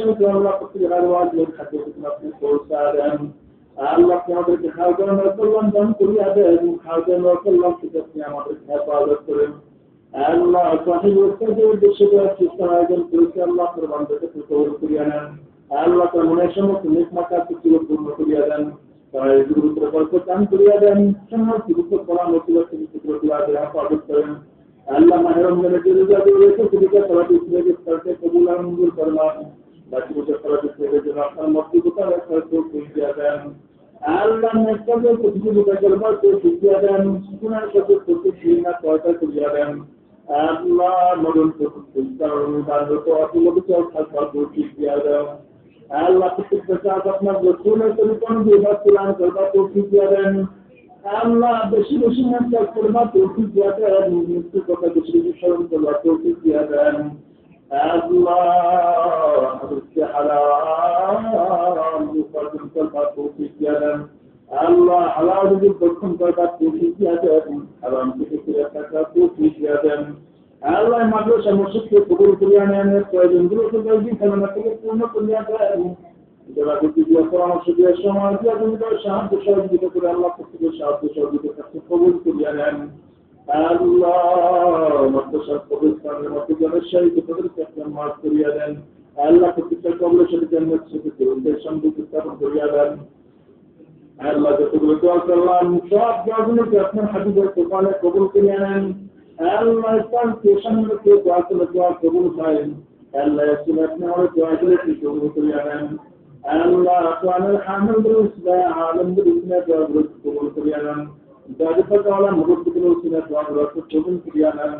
সময় আল্লাহ প্রত্যেকের আওয়াজ খাদ্য আপনি পৌঁছা দেন। আল্লাহ আমাদেরকে খাওয়ান কল্যাণ দান করিয়া দেন? খাওয়ান কল্যাণ থেকে আপনি আমাদের হেফাজত করেন। আল্লাহ সাহিব উত্তরের দেশে চেষ্টা আয়োজন করেছে, আল্লাহ প্রবান্ধকে কবল করিয়া নেন। আল্লাহ তার মনের সমস্ত নেক মাকার চুক্তিকে পূর্ণ করিয়া দেন। আল্লাহ মাহের রমজানের যে দিয়ে কবুল মঞ্জুর করলাম বাকি বছর তারা ইসলামের জন্য আপনার মর্যাদা রাখার করিয়া দেন আল্লাহ নেতাদের প্রতিযোগিতা করবার তো শিখিয়া দেন গুণার সাথে প্রতি না কয়টা করিয়া দেন আল্লাহ মরণ আল্লাহ প্রত্যেকটা আপনার রসুলের তরিকন বিভাগ তুলান করবার তো শিখিয়া দেন আল্লাহ বেশি বেশি মন্ত্র করবার তো শিখিয়া দেন মৃত্যু কথা বেশি বেশি স্মরণ করবার তো শিখিয়া দেন আল্লাহ আল্লাহ আল্লাহ যদি দক্ষিণ করবার তো শিখিয়া দেন হারাম থেকে ফিরে থাকার তো শিখিয়া দেন আল্লাহ মাদ্রাসা মসজিদকে কবুল করিয়া নেন প্রয়োজনগুলো তো জলদি খেলানা থেকে পূর্ণ করিয়া দেন যারা বুদ্ধি দিয়ে পরামর্শ দিয়ে সময় দিয়ে জমিদার সাহায্য সহযোগিতা করে আল্লাহ প্রত্যেকের সাহায্য সহযোগিতা কাছে কবুল করিয়া নেন আল্লাহ মাদ্রাসার প্রবেশস্থানের মধ্যে জনসাহী তাদেরকে আপনার মাফ করিয়া দেন আল্লাহ প্রত্যেকটা কবলের সাথে জন্মের সাথে তরুণদের সঙ্গে স্থাপন করিয়া দেন। আল্লাহ যতগুলো দোয়া করলাম, সব দোয়াগুলোকে আপনার হাবিবের দোকানে কবুল করিয়া নেন? আল্লাহ ইসলাম কে সামনে কে দোয়া করলে দোয়া কবুল হয়? আল্লাহ ইসলাম আপনি আমার দোয়াগুলোকে কবুল করিয়া নেন? আল্লাহ আপনার হামিদুল ইসলাম আলমদুল ইসলাম দোয়াগুলো কবুল করিয়া নেন? পাতা আলা মুরব্বিগুলো ইসলাম দোয়াগুলো কবুল করিয়া নেন?